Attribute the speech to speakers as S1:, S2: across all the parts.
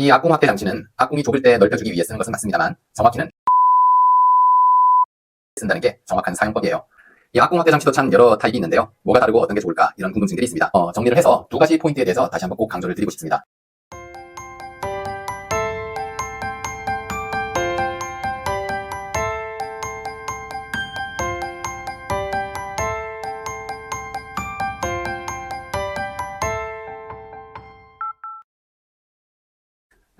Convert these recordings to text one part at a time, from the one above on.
S1: 이 악공 확대 장치는 악공이 좁을 때 넓혀주기 위해 쓰는 것은 맞습니다만 정확히는 쓴다는 게 정확한 사용법이에요. 이 악공 확대 장치도 참 여러 타입이 있는데요. 뭐가 다르고 어떤 게 좋을까 이런 궁금증들이 있습니다. 어, 정리를 해서 두 가지 포인트에 대해서 다시 한번 꼭 강조를 드리고 싶습니다.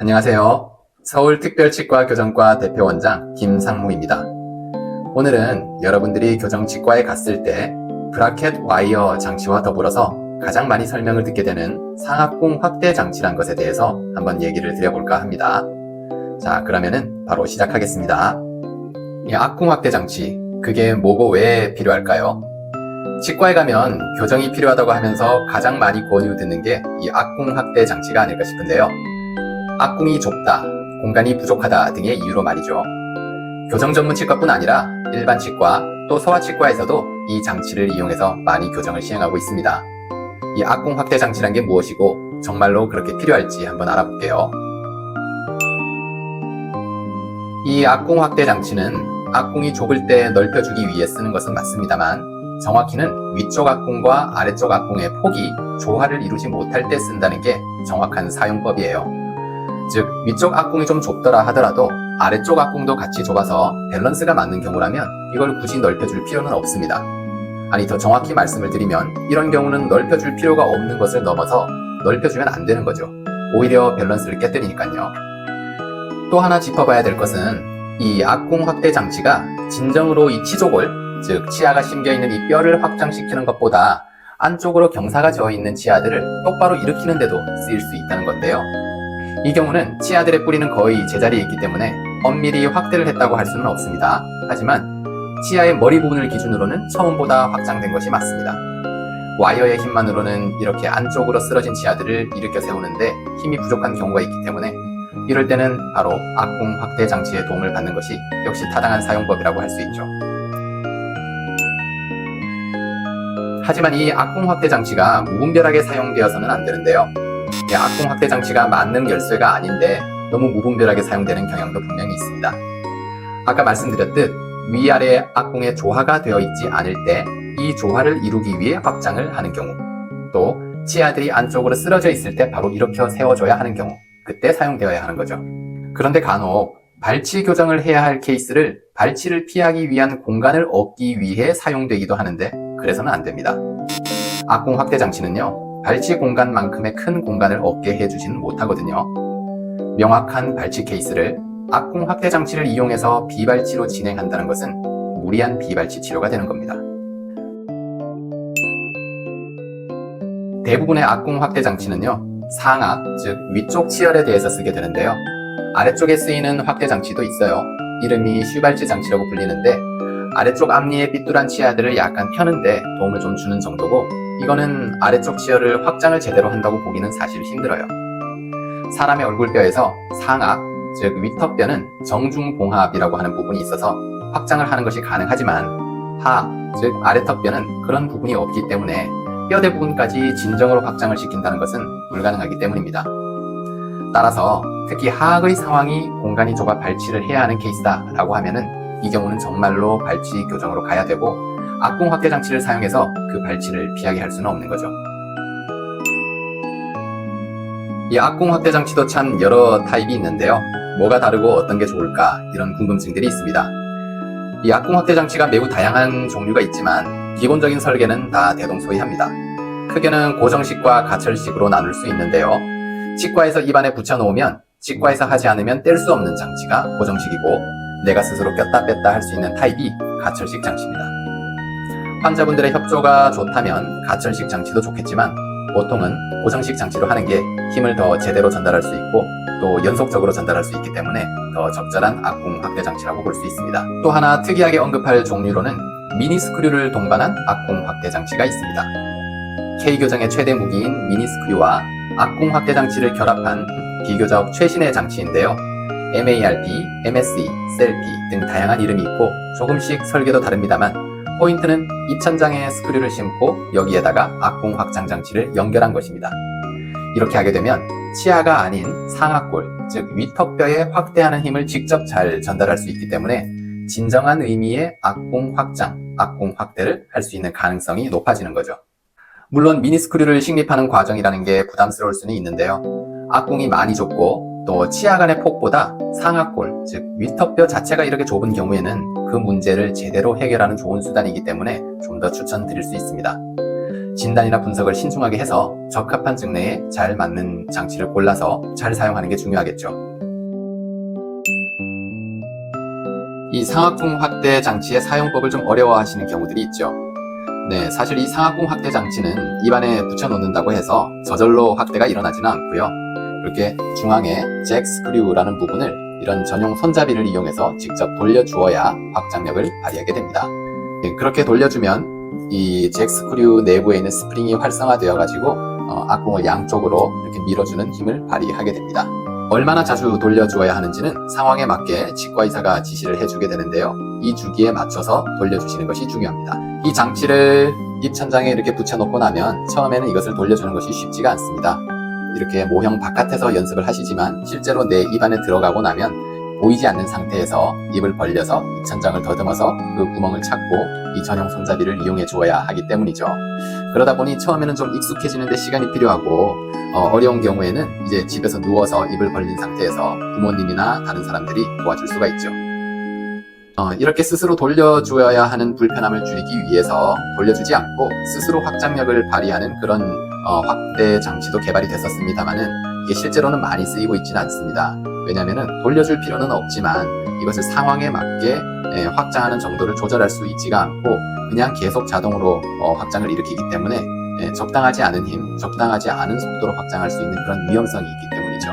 S1: 안녕하세요. 서울특별치과 교정과 대표원장 김상무입니다. 오늘은 여러분들이 교정치과에 갔을 때 브라켓 와이어 장치와 더불어서 가장 많이 설명을 듣게 되는 상악공 확대 장치란 것에 대해서 한번 얘기를 드려볼까 합니다. 자, 그러면은 바로 시작하겠습니다. 이 악공 확대 장치, 그게 뭐고 왜 필요할까요? 치과에 가면 교정이 필요하다고 하면서 가장 많이 권유 듣는 게 이 악공 확대 장치가 아닐까 싶은데요. 악궁이 좁다, 공간이 부족하다 등의 이유로 말이죠. 교정 전문 치과뿐 아니라 일반 치과 또 소아치과에서도 이 장치를 이용해서 많이 교정을 시행하고 있습니다. 이 악궁 확대 장치란 게 무엇이고 정말로 그렇게 필요할지 한번 알아볼게요. 이 악궁 확대 장치는 악궁이 좁을 때 넓혀주기 위해 쓰는 것은 맞습니다만 정확히는 위쪽 악궁과 아래쪽 악궁의 폭이 조화를 이루지 못할 때 쓴다는 게 정확한 사용법이에요. 즉 위쪽 악궁이 좀 좁더라 하더라도 아래쪽 악궁도 같이 좁아서 밸런스가 맞는 경우라면 이걸 굳이 넓혀줄 필요는 없습니다. 아니 더 정확히 말씀을 드리면 이런 경우는 넓혀줄 필요가 없는 것을 넘어서 넓혀주면 안 되는 거죠. 오히려 밸런스를 깨뜨리니까요. 또 하나 짚어봐야 될 것은 이 악궁 확대 장치가 진정으로 이 치조골, 즉 치아가 심겨 있는 이 뼈를 확장시키는 것보다 안쪽으로 경사가 저어 있는 치아들을 똑바로 일으키는데도 쓰일 수 있다는 건데요. 이 경우는 치아들의 뿌리는 거의 제자리에 있기 때문에 엄밀히 확대를 했다고 할 수는 없습니다. 하지만 치아의 머리 부분을 기준으로는 처음보다 확장된 것이 맞습니다. 와이어의 힘만으로는 이렇게 안쪽으로 쓰러진 치아들을 일으켜 세우는데 힘이 부족한 경우가 있기 때문에 이럴 때는 바로 악궁 확대 장치의 도움을 받는 것이 역시 타당한 사용법이라고 할 수 있죠. 하지만 이 악궁 확대 장치가 무분별하게 사용되어서는 안 되는데요. 이 악궁 확대 장치가 맞는 열쇠가 아닌데 너무 무분별하게 사용되는 경향도 분명히 있습니다. 아까 말씀드렸듯 위아래 악궁의 조화가 되어 있지 않을 때 이 조화를 이루기 위해 확장을 하는 경우 또 치아들이 안쪽으로 쓰러져 있을 때 바로 일으켜 세워줘야 하는 경우 그때 사용되어야 하는 거죠. 그런데 간혹 발치 교정을 해야 할 케이스를 발치를 피하기 위한 공간을 얻기 위해 사용되기도 하는데 그래서는 안 됩니다. 악궁 확대 장치는요 발치 공간만큼의 큰 공간을 얻게 해주지는 못하거든요. 명확한 발치 케이스를 악궁 확대 장치를 이용해서 비발치로 진행한다는 것은 무리한 비발치 치료가 되는 겁니다. 대부분의 악궁 확대 장치는요, 상악, 즉 위쪽 치열에 대해서 쓰게 되는데요. 아래쪽에 쓰이는 확대 장치도 있어요. 이름이 슈발치 장치라고 불리는데 아래쪽 앞니의 삐뚤한 치아들을 약간 펴는데 도움을 좀 주는 정도고 이거는 아래쪽 치열을 확장을 제대로 한다고 보기는 사실 힘들어요. 사람의 얼굴뼈에서 상악, 즉 위턱뼈는 정중봉합이라고 하는 부분이 있어서 확장을 하는 것이 가능하지만 하, 즉 아래턱뼈는 그런 부분이 없기 때문에 뼈대 부분까지 진정으로 확장을 시킨다는 것은 불가능하기 때문입니다. 따라서 특히 하악의 상황이 공간이 좁아 발치를 해야 하는 케이스다라고 하면은 이 경우는 정말로 발치 교정으로 가야 되고 악궁 확대 장치를 사용해서 그 발치를 피하게 할 수는 없는 거죠. 이 악궁 확대 장치도 참 여러 타입이 있는데요. 뭐가 다르고 어떤 게 좋을까 이런 궁금증들이 있습니다. 이 악궁 확대 장치가 매우 다양한 종류가 있지만 기본적인 설계는 다 대동소이합니다. 크게는 고정식과 가철식으로 나눌 수 있는데요. 치과에서 입안에 붙여놓으면 치과에서 하지 않으면 뗄 수 없는 장치가 고정식이고 내가 스스로 꼈다 뺐다 할 수 있는 타입이 가철식 장치입니다. 환자분들의 협조가 좋다면 가철식 장치도 좋겠지만 보통은 고정식 장치로 하는 게 힘을 더 제대로 전달할 수 있고 또 연속적으로 전달할 수 있기 때문에 더 적절한 악궁 확대 장치라고 볼 수 있습니다. 또 하나 특이하게 언급할 종류로는 미니 스크류를 동반한 악궁 확대 장치가 있습니다. K 교정의 최대 무기인 미니 스크류와 악궁 확대 장치를 결합한 비교적 최신의 장치인데요. MARP, MSE, CLP 등 다양한 이름이 있고 조금씩 설계도 다릅니다만 포인트는 입천장에 스크류를 심고 여기에다가 악궁 확장 장치를 연결한 것입니다. 이렇게 하게 되면 치아가 아닌 상악골, 즉 위턱뼈에 확대하는 힘을 직접 잘 전달할 수 있기 때문에 진정한 의미의 악공 확장, 악공 확대를 할 수 있는 가능성이 높아지는 거죠. 물론 미니스크류를 식립하는 과정이라는 게 부담스러울 수는 있는데요. 악공이 많이 좁고 또 치아 간의 폭보다 상악골, 즉 위턱뼈 자체가 이렇게 좁은 경우에는 그 문제를 제대로 해결하는 좋은 수단이기 때문에 좀 더 추천드릴 수 있습니다. 진단이나 분석을 신중하게 해서 적합한 증례에 잘 맞는 장치를 골라서 잘 사용하는 게 중요하겠죠. 이 상악궁 확대 장치의 사용법을 좀 어려워하시는 경우들이 있죠. 네, 사실 이 상악궁 확대 장치는 입안에 붙여놓는다고 해서 저절로 확대가 일어나지는 않고요. 이렇게 중앙에 잭 스크류라는 부분을 이런 전용 손잡이를 이용해서 직접 돌려주어야 확장력을 발휘하게 됩니다. 네, 그렇게 돌려주면 이 잭 스크류 내부에 있는 스프링이 활성화되어 가지고 어, 악공을 양쪽으로 이렇게 밀어주는 힘을 발휘하게 됩니다. 얼마나 자주 돌려주어야 하는지는 상황에 맞게 치과의사가 지시를 해주게 되는데요. 이 주기에 맞춰서 돌려주시는 것이 중요합니다. 이 장치를 입천장에 이렇게 붙여놓고 나면 처음에는 이것을 돌려주는 것이 쉽지가 않습니다. 이렇게 모형 바깥에서 연습을 하시지만 실제로 내 입안에 들어가고 나면 보이지 않는 상태에서 입을 벌려서 입천장을 더듬어서 그 구멍을 찾고 이 전용 손잡이를 이용해 주어야 하기 때문이죠. 그러다 보니 처음에는 좀 익숙해지는데 시간이 필요하고 어, 려운 경우에는 이제 집에서 누워서 입을 벌린 상태에서 부모님이나 다른 사람들이 도와줄 수가 있죠. 어, 이렇게 스스로 돌려줘야 하는 불편함을 줄이기 위해서 돌려주지 않고 스스로 확장력을 발휘하는 그런 어, 확대 장치도 개발이 됐었습니다만은 이게 실제로는 많이 쓰이고 있지는 않습니다. 왜냐하면 돌려줄 필요는 없지만 이것을 상황에 맞게 예, 확장하는 정도를 조절할 수 있지가 않고 그냥 계속 자동으로 어, 확장을 일으키기 때문에 예, 적당하지 않은 힘, 적당하지 않은 속도로 확장할 수 있는 그런 위험성이 있기 때문이죠.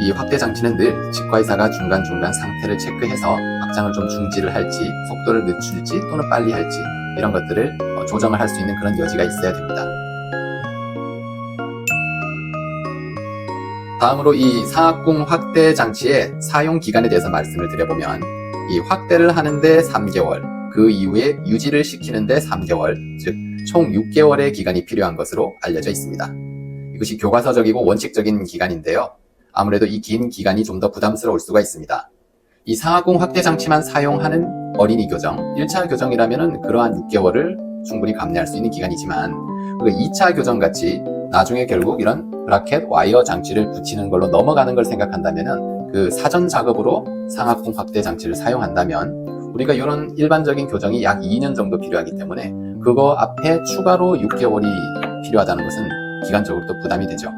S1: 이 확대 장치는 늘 치과의사가 중간중간 상태를 체크해서 확장을 좀 중지를 할지, 속도를 늦출지 또는 빨리 할지 이런 것들을 어, 조정을 할 수 있는 그런 여지가 있어야 됩니다. 다음으로 이 상악궁 확대 장치의 사용 기간에 대해서 말씀을 드려보면 이 확대를 하는데 3개월, 그 이후에 유지를 시키는데 3개월, 즉 총 6개월의 기간이 필요한 것으로 알려져 있습니다. 이것이 교과서적이고 원칙적인 기간인데요. 아무래도 이 긴 기간이 좀 더 부담스러울 수가 있습니다. 이 상하궁 확대 장치만 사용하는 어린이 교정, 1차 교정이라면 그러한 6개월을 충분히 감내할 수 있는 기간이지만 그 2차 교정 같이 나중에 결국 이런 브라켓 와이어 장치를 붙이는 걸로 넘어가는 걸 생각한다면 그 사전 작업으로 상하궁 확대 장치를 사용한다면 우리가 이런 일반적인 교정이 약 2년 정도 필요하기 때문에 그거 앞에 추가로 6개월이 필요하다는 것은 기간적으로 도 부담이 되죠.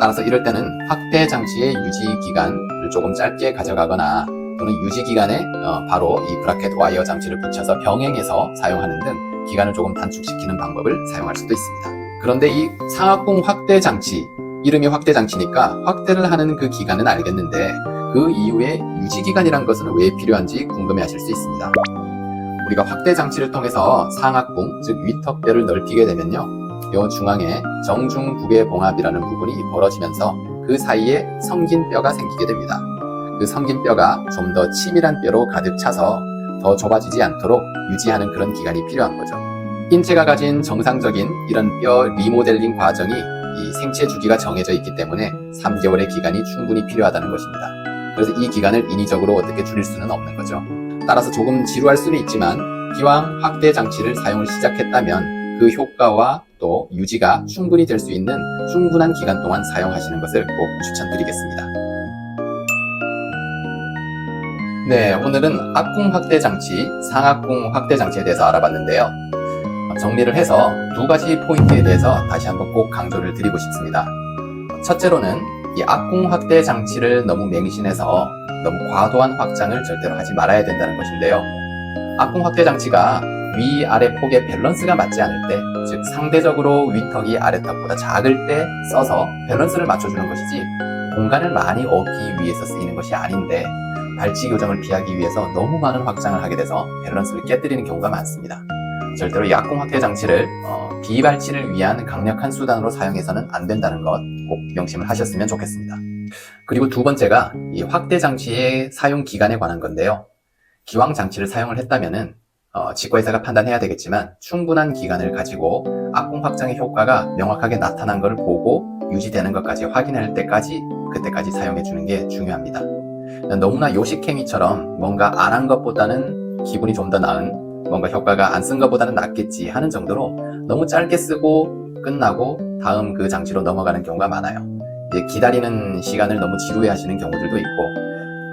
S1: 따라서 이럴 때는 확대 장치의 유지 기간을 조금 짧게 가져가거나 또는 유지 기간에 어, 바로 이 브라켓 와이어 장치를 붙여서 병행해서 사용하는 등 기간을 조금 단축시키는 방법을 사용할 수도 있습니다. 그런데 이 상하궁 확대 장치 이름이 확대 장치니까 확대를 하는 그 기간은 알겠는데 그 이후에 유지 기간이란 것은 왜 필요한지 궁금해 하실 수 있습니다. 우리가 확대 장치를 통해서 상악궁, 즉 위턱뼈를 넓히게 되면요. 요 중앙에 정중국의 봉합이라는 부분이 벌어지면서 그 사이에 성긴 뼈가 생기게 됩니다. 그 성긴 뼈가 좀 더 치밀한 뼈로 가득 차서 더 좁아지지 않도록 유지하는 그런 기간이 필요한 거죠. 인체가 가진 정상적인 이런 뼈 리모델링 과정이 이 생체 주기가 정해져 있기 때문에 3개월의 기간이 충분히 필요하다는 것입니다. 그래서 이 기간을 인위적으로 어떻게 줄일 수는 없는 거죠. 따라서 조금 지루할 수는 있지만 기왕 확대 장치를 사용을 시작했다면 그 효과와 또 유지가 충분히 될 수 있는 충분한 기간 동안 사용하시는 것을 꼭 추천드리겠습니다. 네, 오늘은 악궁 확대 장치, 상악궁 확대 장치에 대해서 알아봤는데요. 정리를 해서 두 가지 포인트에 대해서 다시 한번 꼭 강조를 드리고 싶습니다. 첫째로는 이 악궁 확대 장치를 너무 맹신해서 너무 과도한 확장을 절대로 하지 말아야 된다는 것인데요. 악궁 확대 장치가 위 아래 폭의 밸런스가 맞지 않을 때, 즉 상대적으로 위턱이 아래턱보다 작을 때 써서 밸런스를 맞춰주는 것이지 공간을 많이 얻기 위해서 쓰이는 것이 아닌데 발치 교정을 피하기 위해서 너무 많은 확장을 하게 돼서 밸런스를 깨뜨리는 경우가 많습니다. 절대로 약공 확대 장치를 어, 비발치를 위한 강력한 수단으로 사용해서는 안 된다는 것 꼭 명심을 하셨으면 좋겠습니다. 그리고 두 번째가 이 확대 장치의 사용 기간에 관한 건데요. 기왕 장치를 사용을 했다면은 어, 치과의사가 판단해야 되겠지만 충분한 기간을 가지고 악공 확장의 효과가 명확하게 나타난 것을 보고 유지되는 것까지 확인할 때까지 그때까지 사용해 주는 게 중요합니다. 너무나 요식행위처럼 뭔가 안 한 것보다는 기분이 좀 더 나은 뭔가 효과가 안 쓴 것보다는 낫겠지 하는 정도로 너무 짧게 쓰고 끝나고 다음 그 장치로 넘어가는 경우가 많아요. 기다리는 시간을 너무 지루해 하시는 경우들도 있고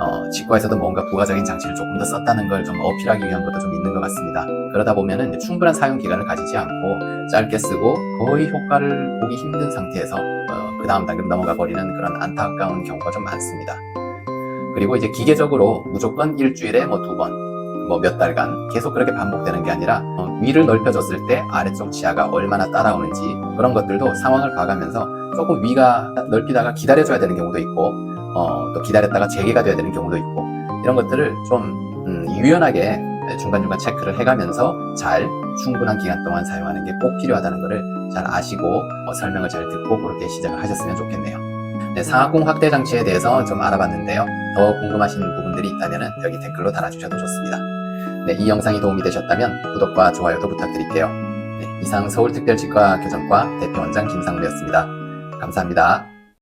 S1: 어, 치과에서도 뭔가 부가적인 장치를 조금 더 썼다는 걸 좀 어필하기 위한 것도 좀 있는 것 같습니다. 그러다 보면은 충분한 사용 기간을 가지지 않고 짧게 쓰고 거의 효과를 보기 힘든 상태에서 어, 그 다음 단계로 넘어가 버리는 그런 안타까운 경우가 좀 많습니다. 그리고 이제 기계적으로 무조건 일주일에 뭐 두 번, 뭐 몇 달간 계속 그렇게 반복되는 게 아니라 어, 위를 넓혀줬을 때 아래쪽 치아가 얼마나 따라오는지 그런 것들도 상황을 봐가면서 조금 위가 넓히다가 기다려줘야 되는 경우도 있고 어, 또 기다렸다가 재개가 돼야 되는 경우도 있고 이런 것들을 좀 음, 유연하게 중간중간 체크를 해가면서 잘 충분한 기간 동안 사용하는 게 꼭 필요하다는 것을 잘 아시고 어, 설명을 잘 듣고 그렇게 시작을 하셨으면 좋겠네요. 네, 상하공 확대 장치에 대해서 좀 알아봤는데요. 더 궁금하신 부분들이 있다면 여기 댓글로 달아주셔도 좋습니다. 네, 이 영상이 도움이 되셨다면 구독과 좋아요도 부탁드릴게요. 네, 이상 서울특별치과 교정과 대표원장 김상무였습니다. 감사합니다.